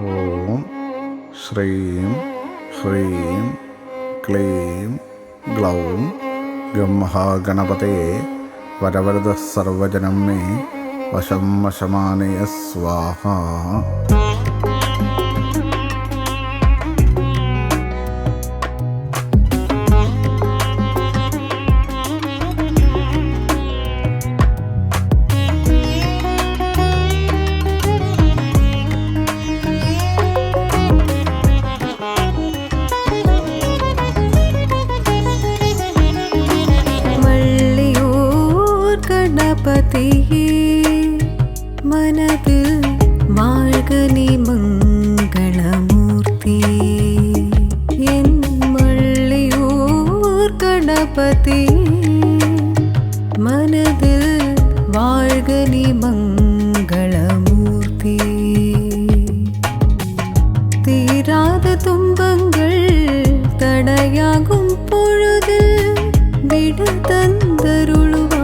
ഓം ശ്രീം ഹ്രീം ക്ലീം ഗ്ലൗം gum മഹാഗണപതേ വരവരദ സർവജനം may വശം വശമാനയ സ്വാഹ. கணபதியே மனதில் வாழ்க நீ மங்களமூர்த்தி என் மள்ளியூர் கணபதி மனதில் வாழ்க நீ மங்களமூர்த்தி. தீராத துன்பங்கள் தடையாகும் பொழுது விட தந்தருளுவ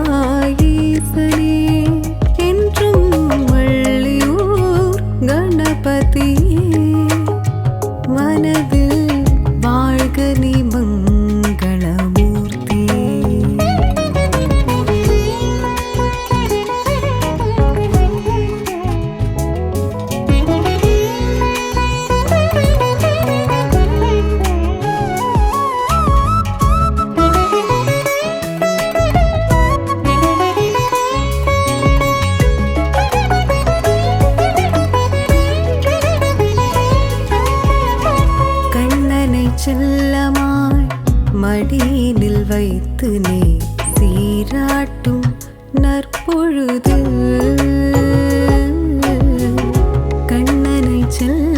வைத்து நீ சீராட்டும் நற்பொழுது. கண்ணனை செல்ல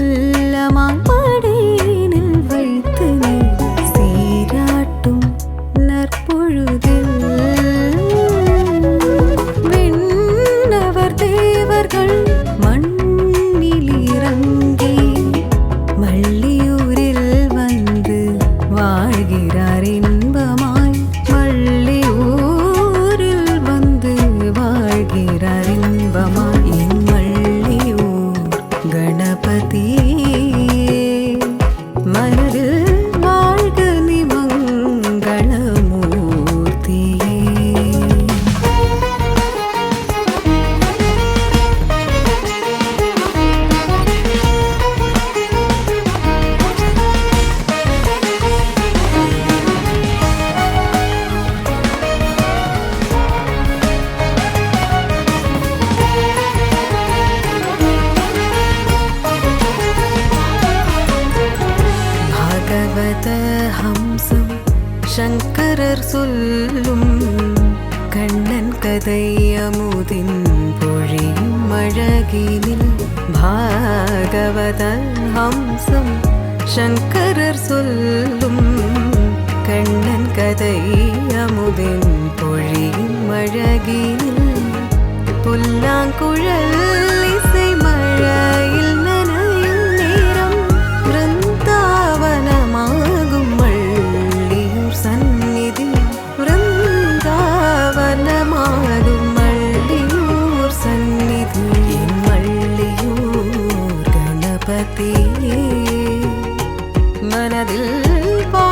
சொல்லும் கண்ணன் கதை அமுதின் பொழியும் அழகினில் பாகவத ஹம்சம் சங்கரர் சொல்லும் கண்ணன் கதை அமுதின் பொழியும் அழகினில் புல்லாங்குழல் ഗണപതിയെ മനതിൽ പോ